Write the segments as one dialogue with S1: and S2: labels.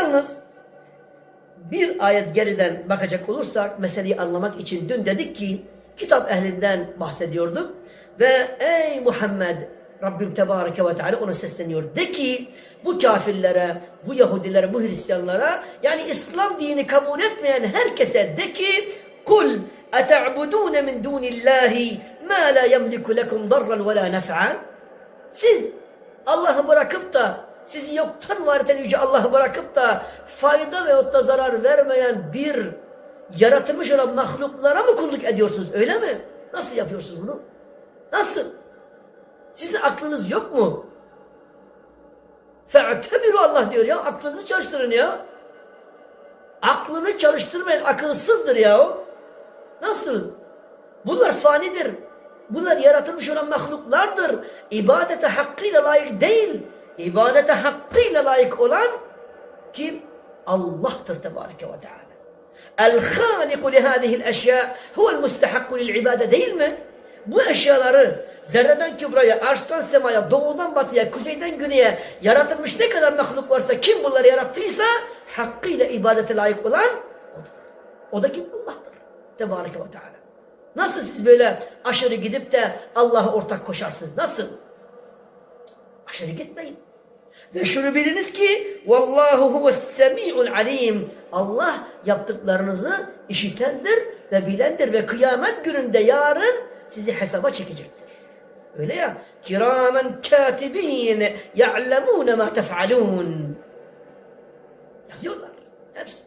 S1: Yalnız bir ayet geriden bakacak olursak meseleyi anlamak için dün dedik ki kitap ehlinden bahsediyorduk ve ey Muhammed Rabbim Tebareke ve Teala ona sesleniyor. De ki bu kafirlere, bu Yahudilere, bu Hristiyanlara yani İslam dini kabul etmeyen herkese de ki kul eta'budun min dunillahi ma la yemliku lekum darran ve la nef'a siz Allah'ı bırakıp da sizi yoktan var eden yüce Allah'ı bırakıp da fayda veyahut da zarar vermeyen bir yaratılmış olan mahluklara mı kulluk ediyorsunuz öyle mi? Nasıl yapıyorsunuz bunu? Nasıl? Sizin aklınız yok mu? Fe'tebiru Allah diyor ya. Aklınızı çalıştırın ya. Aklını çalıştırmayan akılsızdır ya. Nasıl? Bunlar fanidir. Bunlar yaratılmış olan mahluklardır. İbadete hakkıyla layık değil. İbadete hakkıyla layık olan kim? Allah'tır Tebareke ve Teala. El-Hâliku lihâzihil eşyâ huvel mustahakku lil ibade değil mi? Bu eşyaları zerreden kübraya, arştan semaya, doğudan batıya, kuzeyden güneye yaratılmış ne kadar mahluk varsa kim bunları yarattıysa hakkıyla ibadete layık olan odur. O da kim? Allah'tır. Tebareke ve Teala. Nasıl siz böyle aşırı gidip de Allah'a ortak koşarsınız? Nasıl? Aşırı gitmeyin. Ve şunu biliniz ki Vallahu huves semi'ul alim. Allah yaptıklarınızı işitendir ve bilendir ve kıyamet gününde yarın sizi hesaba çekecektir. Öyle ya. Kiramen katibin ya'lemune ma tef'alun. Yazıyorlar. Hepsi.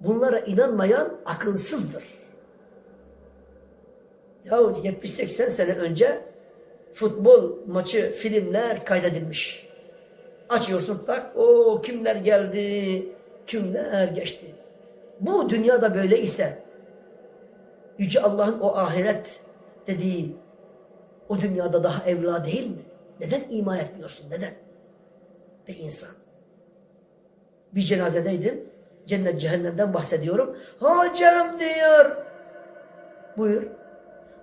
S1: Bunlara inanmayan akılsızdır. Yahu 70-80 sene önce futbol maçı, filmler kaydedilmiş. Açıyorsun tak, o kimler geldi, kimler geçti. Bu dünyada böyle ise Yüce Allah'ın o ahiret dediği o dünyada daha evla değil mi? Neden iman etmiyorsun? Neden? Ve insan. Bir cenazedeydim. Cennet cehennemden bahsediyorum. Hocam diyor. Buyur.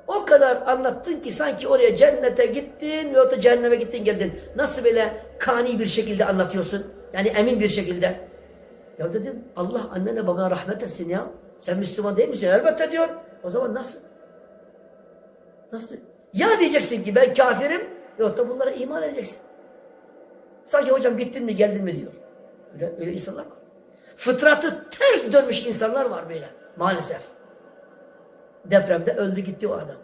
S1: O kadar anlattın ki sanki oraya cennete gittin ve da cehenneme gittin geldin. Nasıl böyle kani bir şekilde anlatıyorsun? Yani emin bir şekilde. Ya dedim Allah annene babana rahmet etsin ya. Sen Müslüman değil misin? Elbette diyor. O zaman nasıl? Nasıl? Ya diyeceksin ki ben kafirim yok da bunlara iman edeceksin. Sanki hocam gittin mi geldin mi diyor. Öyle, öyle insanlar var. Fıtratı ters dönmüş insanlar var böyle maalesef. Depremde öldü gitti o adam.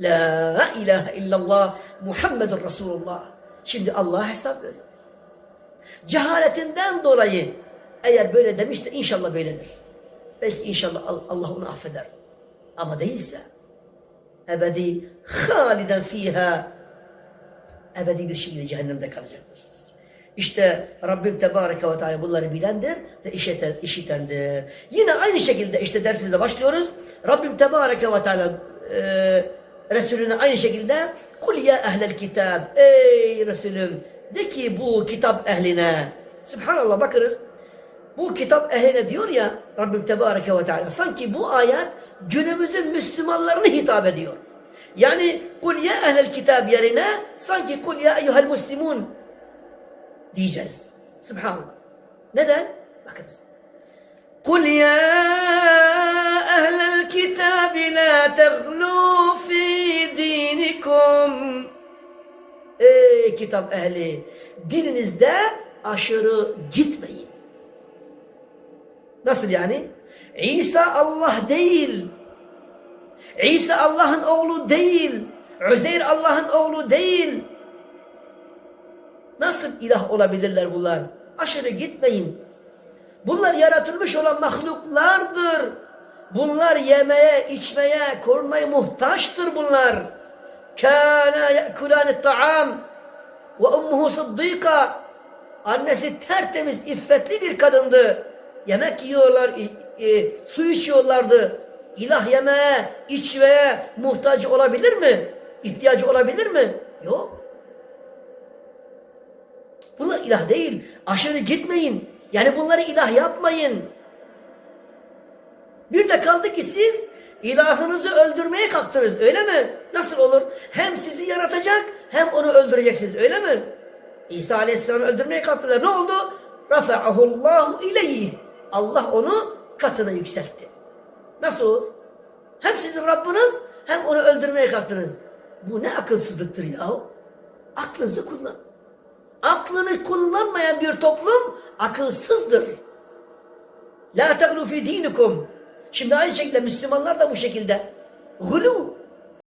S1: La ilahe illallah Muhammedun Resulullah. Şimdi Allah'a hesap veriyor. Cehaletinden dolayı eğer böyle demişse inşallah böyledir. Belki inşallah Allah onu affeder. Ama değilse ebedi haliden fiha ebedi bir şekilde cehennemde kalacaktır. İşte Rabbim Tebareke ve Teala bunları bilendir ve işiten, işitendir. Yine aynı şekilde işte dersimize başlıyoruz. Rabbim Tebareke ve Teala e, Resulüne aynı şekilde Kul ya ehlel kitab Ey Resulüm de ki bu kitap ehline Subhanallah bakınız bu kitap ehline diyor ya Rabbim Tebareke ve Teala sanki bu ayet günümüzün Müslümanlarına hitap ediyor. Yani kul ya ehlel kitab yerine sanki kul ya eyyuhel muslimun diyeceğiz. Subhanallah. Neden? Bakınız. Kul ya ehlel kitab la teghlu fi dinikum. Ey kitap ehli dininizde aşırı gitmeyin. Nasıl yani? İsa Allah değil. İsa Allah'ın oğlu değil. Üzeyr Allah'ın oğlu değil. Nasıl ilah olabilirler bunlar? Aşırı gitmeyin. Bunlar yaratılmış olan mahluklardır. Bunlar yemeye, içmeye, korunmaya muhtaçtır bunlar. Kana yekulâne ta'am ve ummuhu sıddîka. Annesi tertemiz, iffetli bir kadındı. Yemek yiyorlar, e, e, su içiyorlardı. İlah yemeye, içmeye muhtaç olabilir mi? İhtiyacı olabilir mi? Yok. Bunlar ilah değil. Aşırı gitmeyin. Yani bunları ilah yapmayın. Bir de kaldı ki siz ilahınızı öldürmeye kalktınız öyle mi? Nasıl olur? Hem sizi yaratacak hem onu öldüreceksiniz öyle mi? İsa Aleyhisselam'ı öldürmeye kalktılar. Ne oldu? Rafa'ahullahu ileyhi. Allah onu katına yükseltti. Nasıl? Hem sizin Rabbiniz hem onu öldürmeye kalktınız. Bu ne akılsızlıktır yahu? Aklınızı kullan. Aklını kullanmayan bir toplum akılsızdır. La teglu fi dinikum. Şimdi aynı şekilde Müslümanlar da bu şekilde. Gulu